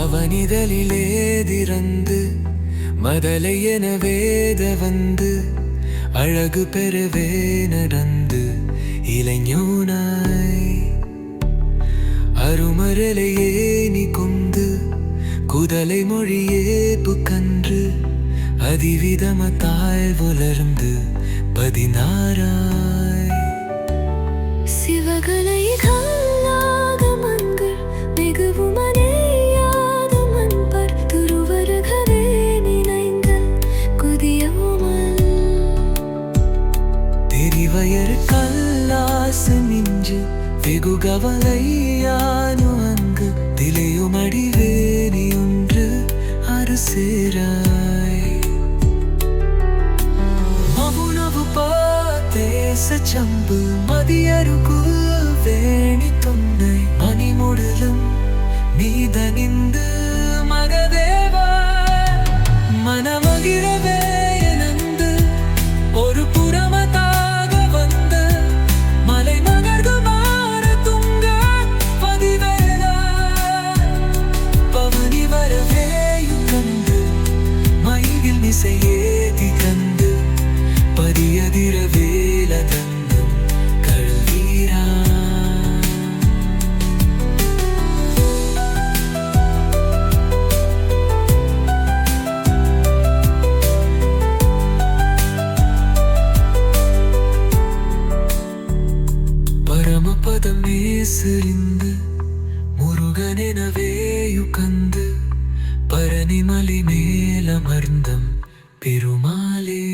அவனிதழிலே திறந்து மதலை என வேத வந்து அழகு பெறவே நடந்து இளைஞனாய். அருமரலையே நீ கொந்து குதலை மொழியே புக்கன்று அதிவிதமத்தாய் வளர்ந்து பதினாராய் சிவகலை திரிவயர் கல்லாசு நின்று வெகு கவலையானு அங்கு திலையுமடிவேணி ஒன்று அருசேராய் மவுனவு தேச சம்பு மதியருகு வே மயில் மிசையேதி கண்டு பதியதிர வேல தங்கும் கழுவீரா பரமபதம் முருகனெனவேயு கந்து பரணிமலி மேலமர்ந்தம் பெருமாளே